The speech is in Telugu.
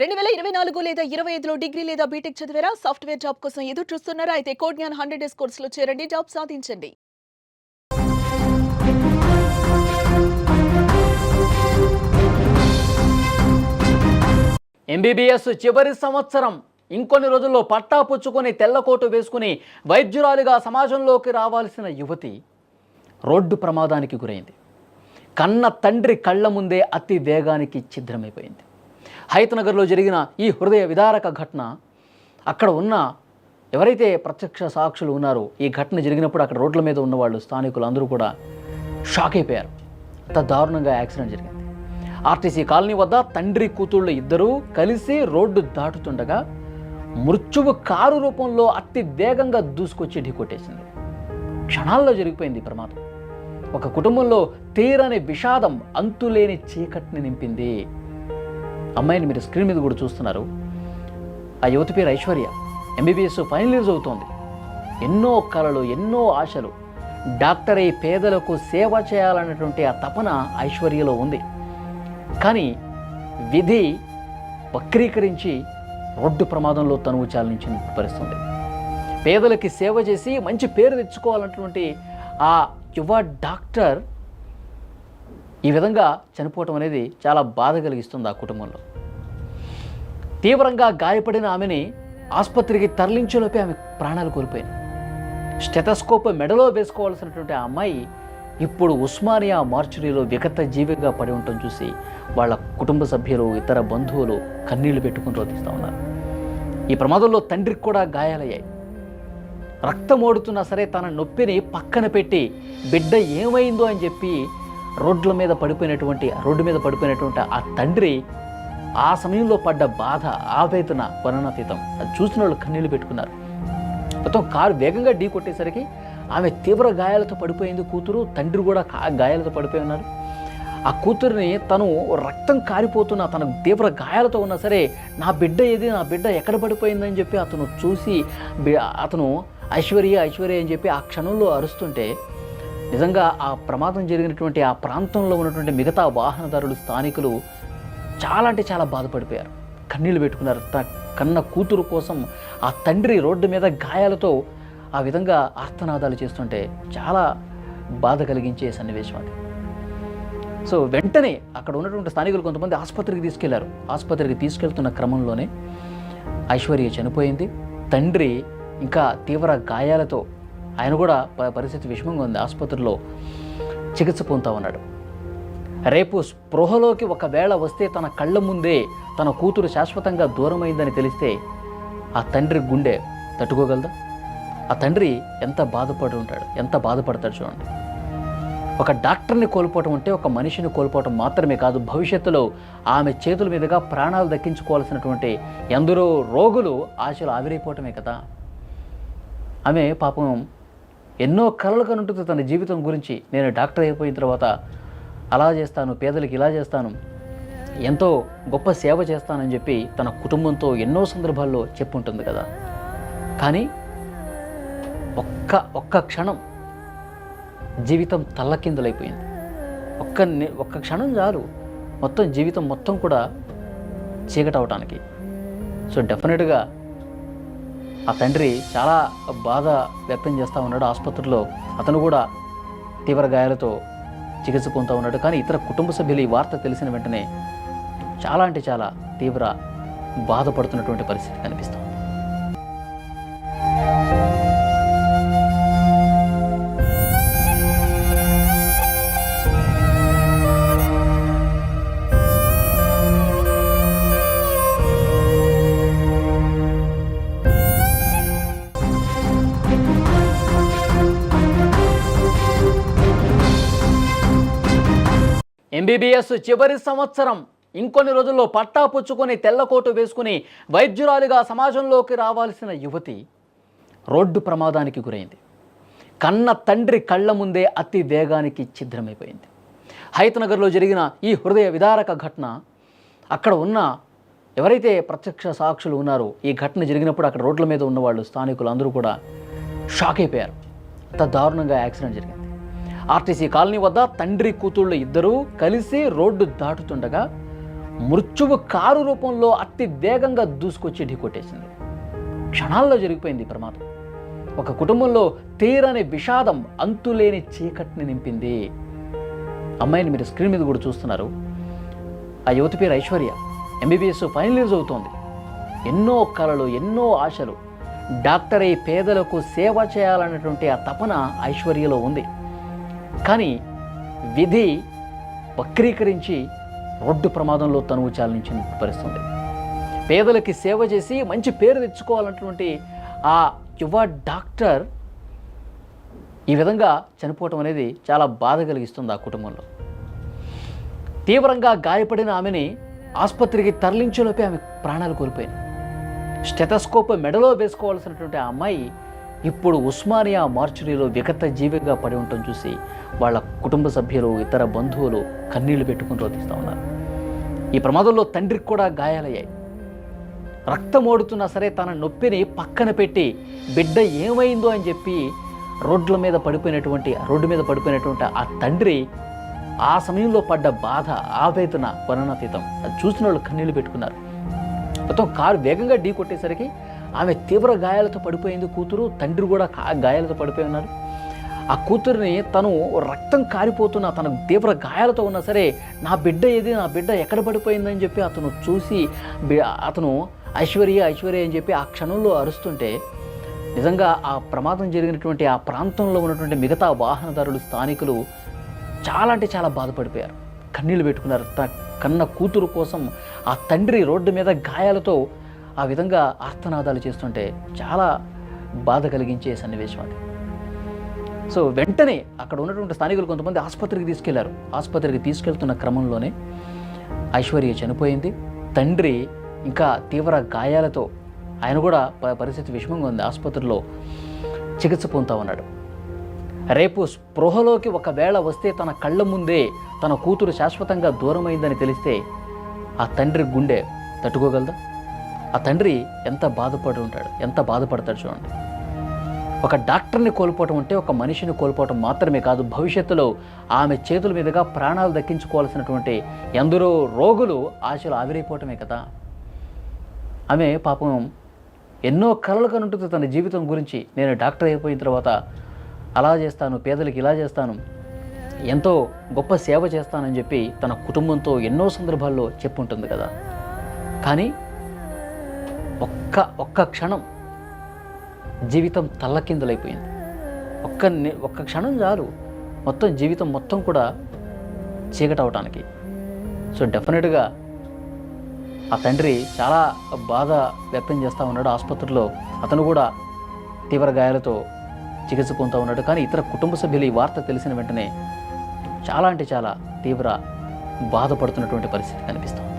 రెండు వేల ఇరవై నాలుగు లేదా ఇరవై ఐదులో డిగ్రీ లేదా బీటెక్ చదివారా? సాఫ్ట్వేర్ జాబ్ కోసం ఎదురు చూస్తున్నారా? అయితే కోడ్ జ్ఞాన్ హండ్రెడ్ డేస్ కోర్సులో చేరండి. జాబ్ సాధించండి. ఎంబీబీఎస్ చివరి సంవత్సరం. ఇంకొన్ని రోజుల్లో పట్టా పుచ్చుకొని తెల్లకోటు వేసుకుని వైద్యురాలిగా సమాజంలోకి రావాల్సిన యువతి రోడ్డు ప్రమాదానికి గురైంది. కన్న తండ్రి కళ్ళ ముందే అతి వేగానికి ఛిద్రమైపోయింది. హైతనగర్లో జరిగిన ఈ హృదయ విదారక ఘటన అక్కడ ఉన్న ఎవరైతే ప్రత్యక్ష సాక్షులు ఉన్నారో ఈ ఘటన జరిగినప్పుడు అక్కడ రోడ్ల మీద ఉన్నవాళ్ళు స్థానికులు అందరూ కూడా షాక్ అయిపోయారు. అంత దారుణంగా యాక్సిడెంట్ జరిగింది. ఆర్టీసీ కాలనీ వద్ద తండ్రి కూతుళ్ళు ఇద్దరూ కలిసి రోడ్డు దాటుతుండగా మృత్యువు కారు రూపంలో అతి వేగంగా దూసుకొచ్చి ఢీకొట్టేసింది క్షణాల్లో జరిగిపోయింది ప్రమాదం. ఒక కుటుంబంలో తీరని విషాదం అంతులేని చీకటిని నింపింది అమ్మాయిని మీరు స్క్రీన్ మీద కూడా చూస్తున్నారు. ఆ యువతి పేరు ఐశ్వర్య. ఎంబీబీఎస్ ఫైనల్ ఇయర్స్ అవుతోంది ఎన్నో కళలు ఎన్నో ఆశలు. డాక్టర్ అయి పేదలకు సేవ చేయాలన్నటువంటి ఆ తపన ఐశ్వర్యలో ఉంది. కానీ విధి వక్రీకరించి రోడ్డు ప్రమాదంలో తనువు చాలించిన పరిస్థితుంది పేదలకి సేవ చేసి మంచి పేరు తెచ్చుకోవాలన్నటువంటి ఆ యువ డాక్టర్ ఈ విధంగా చనిపోవటం అనేది చాలా బాధ కలిగిస్తుంది ఆ కుటుంబంలో. తీవ్రంగా గాయపడిన ఆమెని ఆసుపత్రికి తరలించేలోపే ఆమె ప్రాణాలు కోల్పోయింది. స్టెథస్కోప్ మెడలో వేసుకోవాల్సినటువంటి ఆ అమ్మాయి ఇప్పుడు ఉస్మానియా మార్చురీలో విగత జీవిగా పడి ఉండటం చూసి వాళ్ళ కుటుంబ సభ్యులు ఇతర బంధువులు కన్నీళ్ళు పెట్టుకుని రోధిస్తూ ఉన్నారు. ఈ ప్రమాదంలో తండ్రికి కూడా గాయాలయ్యాయి. రక్తం ఓడుతున్నా సరే తన నొప్పిని పక్కన పెట్టి బిడ్డ ఏమైందో అని చెప్పి రోడ్ల మీద పడిపోయినటువంటి రోడ్డు మీద పడిపోయినటువంటి ఆ తండ్రి ఆ సమయంలో పడ్డ బాధ ఆవేదన వర్ణనాతీతం అది చూసిన వాళ్ళు కన్నీళ్ళు పెట్టుకున్నారు. మొత్తం కారు వేగంగా ఢీ కొట్టేసరికి ఆమె తీవ్ర గాయాలతో పడిపోయింది కూతురు. తండ్రి కూడా గాయాలతో పడిపోయి ఉన్నారు. ఆ కూతురిని తను రక్తం కారిపోతున్న తన తీవ్ర గాయాలతో ఉన్నా సరే నా బిడ్డ ఏది నా బిడ్డ ఎక్కడ పడిపోయిందని చెప్పి అతను చూసి అతను ఐశ్వర్య ఐశ్వర్య అని చెప్పి ఆ క్షణంలో అరుస్తుంటే నిజంగా ఆ ప్రమాదం జరిగినటువంటి ఆ ప్రాంతంలో ఉన్నటువంటి మిగతా వాహనదారులు స్థానికులు చాలా అంటే చాలా బాధపడిపోయారు. కన్నీళ్ళు పెట్టుకున్నారు. తన కన్న కూతురు కోసం ఆ తండ్రి రోడ్డు మీద గాయాలతో ఆ విధంగా ఆర్తనాదాలు చేస్తుంటే చాలా బాధ కలిగించే సన్నివేశం అది. సో వెంటనే అక్కడ ఉన్నటువంటి స్థానికులు కొంతమంది ఆసుపత్రికి తీసుకెళ్ళారు. ఆసుపత్రికి తీసుకెళ్తున్న క్రమంలోనే ఐశ్వర్య చనిపోయింది. తండ్రి ఇంకా తీవ్ర గాయాలతో ఆయన కూడా ప- పరిస్థితి విషమంగా ఉంది. ఆసుపత్రిలో చికిత్స పొందుతా ఉన్నాడు. రేపు స్పృహలోకి ఒకవేళ వస్తే తన కళ్ళ ముందే తన కూతురు శాశ్వతంగా దూరమైందని తెలిస్తే ఆ తండ్రి గుండె తట్టుకోగలదా? ఆ తండ్రి ఎంత బాధపడి ఉంటాడు? ఎంత బాధపడతాడు చూడండి. ఒక డాక్టర్ని కోల్పోవటం అంటే ఒక మనిషిని కోల్పోవటం మాత్రమే కాదు భవిష్యత్తులో ఆమె చేతుల మీదుగా ప్రాణాలు దక్కించుకోవాల్సినటువంటి ఎందరో రోగులు ఆశలు ఆవిరైపోవటమే కదా. ఆమె పాపం ఎన్నో కలలు కనుంటుంది తన జీవితం గురించి. నేను డాక్టర్ అయిపోయిన తర్వాత అలా చేస్తాను పేదలకు ఇలా చేస్తాను ఎంతో గొప్ప సేవ చేస్తానని చెప్పి తన కుటుంబంతో ఎన్నో సందర్భాల్లో చెప్పుంటుంది కదా. కానీ ఒక్క ఒక్క క్షణం జీవితం తల్లకిందులైపోయింది. ఒక్క ఒక్క క్షణం చాలు. మొత్తం జీవితం మొత్తం కూడా చీకటవటానికి. సో డెఫినెట్గా ఆ తండ్రి చాలా బాధ వ్యక్తం చేస్తూ ఉన్నాడు. ఆసుపత్రిలో అతను కూడా తీవ్ర గాయాలతో చికిత్స పొందుతూ ఉన్నాడు. కానీ ఇతర కుటుంబ సభ్యులు ఈ వార్త తెలిసిన వెంటనే చాలా అంటే చాలా తీవ్ర బాధపడుతున్నటువంటి పరిస్థితి కనిపిస్తుంది. ఎంబీబీఎస్ చివరి సంవత్సరం. ఇంకొన్ని రోజుల్లో పట్టా పుచ్చుకొని తెల్లకోటు వేసుకుని వైద్యురాలిగా సమాజంలోకి రావాల్సిన యువతి రోడ్డు ప్రమాదానికి గురైంది. కన్న తండ్రి కళ్ళ ముందే అతి వేగానికి ఛిద్రమైపోయింది. హైతనగర్లో జరిగిన ఈ హృదయ విదారక ఘటన అక్కడ ఉన్న ఎవరైతే ప్రత్యక్ష సాక్షులు ఉన్నారో ఈ ఘటన జరిగినప్పుడు అక్కడ రోడ్ల మీద ఉన్నవాళ్ళు స్థానికులు అందరూ కూడా షాక్ అయిపోయారు. అంత దారుణంగా యాక్సిడెంట్ జరిగింది. ఆర్టీసీ కాలనీ వద్ద తండ్రి కూతుళ్ళు ఇద్దరూ కలిసి రోడ్డు దాటుతుండగా మృత్యువు కారు రూపంలో అతి వేగంగా దూసుకొచ్చి ఢీకొట్టేసింది క్షణాల్లో జరిగిపోయింది ప్రమాదం. ఒక కుటుంబంలో తీరని విషాదం అంతులేని చీకటిని నింపింది. అమ్మాయిని మీరు స్క్రీన్ మీద కూడా చూస్తున్నారు. ఆ యువతి పేరు ఐశ్వర్య. ఎంబీబీఎస్ ఫైనల్ ఇయర్స్ అవుతోంది ఎన్నో కళలు ఎన్నో ఆశలు. డాక్టర్ అయి పేదలకు సేవ చేయాలన్నటువంటి ఆ తపన ఐశ్వర్యలో ఉంది. కానీ విధి వక్రీకరించి రోడ్డు ప్రమాదంలో తనువు చాలించిన పరిస్థితుంది పేదలకి సేవ చేసి మంచి పేరు తెచ్చుకోవాలన్నటువంటి ఆ యువ డాక్టర్ ఈ విధంగా చనిపోవటం అనేది చాలా బాధ కలిగిస్తుంది ఆ కుటుంబంలో. తీవ్రంగా గాయపడిన ఆమెని ఆసుపత్రికి తరలించేలోపే ఆమె ప్రాణాలు కోల్పోయింది. స్టెథస్కోప్ మెడలో వేసుకోవాల్సినటువంటి ఆ అమ్మాయి ఇప్పుడు ఉస్మానియా మార్చురీలో విగత జీవిగా పడి ఉండటం చూసి వాళ్ళ కుటుంబ సభ్యులు ఇతర బంధువులు కన్నీళ్ళు పెట్టుకుని రోధిస్తూ ఉన్నారు. ఈ ప్రమాదంలో తండ్రికి కూడా గాయాలయ్యాయి. రక్తం ఓడుతున్నా సరే తన నొప్పిని పక్కన పెట్టి బిడ్డ ఏమైందో అని చెప్పి రోడ్ల మీద పడిపోయినటువంటి రోడ్డు మీద పడిపోయినటువంటి ఆ తండ్రి ఆ సమయంలో పడ్డ బాధ ఆవేదన వర్ణనాతీతం అది చూసిన వాళ్ళు కన్నీళ్ళు పెట్టుకున్నారు. మొత్తం కారు వేగంగా ఢీ కొట్టేసరికి ఆమె తీవ్ర గాయాలతో పడిపోయింది కూతురు తండ్రి కూడా గాయాలతో పడిపోయి ఉన్నారు. ఆ కూతురిని తను రక్తం కారిపోతున్న తన తీవ్ర గాయాలతో ఉన్నా సరే నా బిడ్డ ఏది నా బిడ్డ ఎక్కడ పడిపోయిందని చెప్పి అతను చూసి అతను ఐశ్వర్య ఐశ్వర్య అని చెప్పి ఆ క్షణంలో అరుస్తుంటే నిజంగా ఆ ప్రమాదం జరిగినటువంటి ఆ ప్రాంతంలో ఉన్నటువంటి మిగతా వాహనదారులు స్థానికులు చాలా అంటే చాలా బాధపడిపోయారు. కన్నీళ్ళు పెట్టుకున్నారు. తన కన్న కూతురు కోసం ఆ తండ్రి రోడ్డు మీద గాయాలతో ఆ విధంగా ఆర్తనాదాలు చేస్తుంటే చాలా బాధ కలిగించే సన్నివేశం అది. సో వెంటనే అక్కడ ఉన్నటువంటి స్థానికులు కొంతమంది ఆసుపత్రికి తీసుకెళ్ళారు. ఆసుపత్రికి తీసుకెళ్తున్న క్రమంలోనే ఐశ్వర్య చనిపోయింది. తండ్రి ఇంకా తీవ్ర గాయాలతో ఆయన కూడా ప- పరిస్థితి విషమంగా ఉంది. ఆసుపత్రిలో చికిత్స పొందుతా ఉన్నాడు. రేపు స్పృహలోకి ఒకవేళ వస్తే తన కళ్ళ ముందే తన కూతురు శాశ్వతంగా దూరమైందని తెలిస్తే ఆ తండ్రి గుండె తట్టుకోగలదా? ఆ తండ్రి ఎంత బాధపడి ఉంటాడు ఎంత బాధపడతాడు చూడండి. ఒక డాక్టర్ని కోల్పోవటం అంటే ఒక మనిషిని కోల్పోవటం మాత్రమే కాదు భవిష్యత్తులో ఆమె చేతుల మీదుగా ప్రాణాలు దక్కించుకోవాల్సినటువంటి ఎందరో రోగులు ఆశలు ఆవిరైపోవటమే కదా. ఆమె పాపం ఎన్నో కలలు కనుంటుంది తన జీవితం గురించి. నేను డాక్టర్ అయిపోయిన తర్వాత అలా చేస్తాను పేదలకు ఇలా చేస్తాను ఎంతో గొప్ప సేవ చేస్తానని చెప్పి తన కుటుంబంతో ఎన్నో సందర్భాల్లో చెప్పుంటుంది కదా. కానీ ఒక్క ఒక్క క్షణం జీవితం తల్లకిందులైపోయింది. ఒక్క ఒక్క క్షణం చాలు. మొత్తం జీవితం మొత్తం కూడా చీకటవటానికి సో డెఫినెట్గా ఆ తండ్రి చాలా బాధ వ్యక్తం చేస్తూ ఉన్నాడు ఆసుపత్రిలో. అతను కూడా తీవ్ర గాయాలతో చికిత్స పొందుతూ ఉన్నాడు. కానీ ఇతర కుటుంబ సభ్యులు ఈ వార్త తెలిసిన వెంటనే చాలా అంటే చాలా తీవ్ర బాధపడుతున్నటువంటి పరిస్థితి కనిపిస్తుంది.